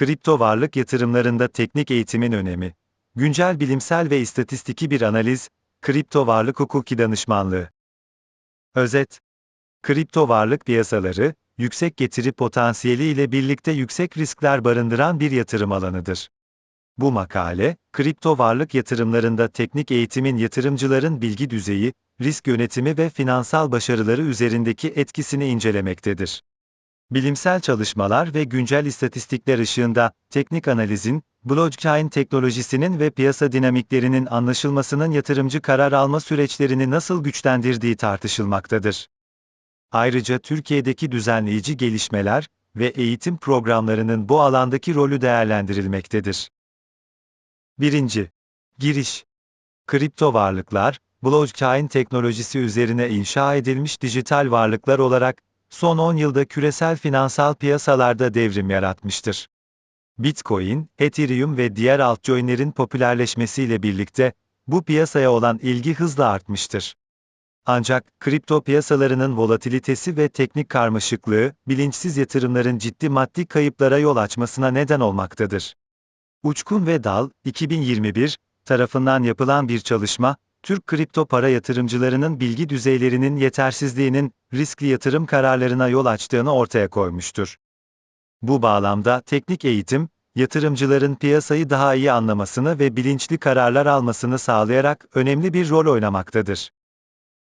Kripto varlık yatırımlarında teknik eğitimin önemi. Güncel bilimsel ve istatistiki bir analiz, kripto varlık hukuki danışmanlığı. Özet. Kripto varlık piyasaları, yüksek getiri potansiyeli ile birlikte yüksek riskler barındıran bir yatırım alanıdır. Bu makale, kripto varlık yatırımlarında teknik eğitimin yatırımcıların bilgi düzeyi, risk yönetimi ve finansal başarıları üzerindeki etkisini incelemektedir. Bilimsel çalışmalar ve güncel istatistikler ışığında, teknik analizin, blockchain teknolojisinin ve piyasa dinamiklerinin anlaşılmasının yatırımcı karar alma süreçlerini nasıl güçlendirdiği tartışılmaktadır. Ayrıca Türkiye'deki düzenleyici gelişmeler ve eğitim programlarının bu alandaki rolü değerlendirilmektedir. 1. Giriş Kripto varlıklar, blockchain teknolojisi üzerine inşa edilmiş dijital varlıklar olarak, son 10 yılda küresel finansal piyasalarda devrim yaratmıştır. Bitcoin, Ethereum ve diğer altcoin'lerin popülerleşmesiyle birlikte, bu piyasaya olan ilgi hızla artmıştır. Ancak, kripto piyasalarının volatilitesi ve teknik karmaşıklığı, bilinçsiz yatırımların ciddi maddi kayıplara yol açmasına neden olmaktadır. Uçkun ve Dal, 2021, tarafından yapılan bir çalışma, Türk kripto para yatırımcılarının bilgi düzeylerinin yetersizliğinin, riskli yatırım kararlarına yol açtığını ortaya koymuştur. Bu bağlamda teknik eğitim, yatırımcıların piyasayı daha iyi anlamasını ve bilinçli kararlar almasını sağlayarak önemli bir rol oynamaktadır.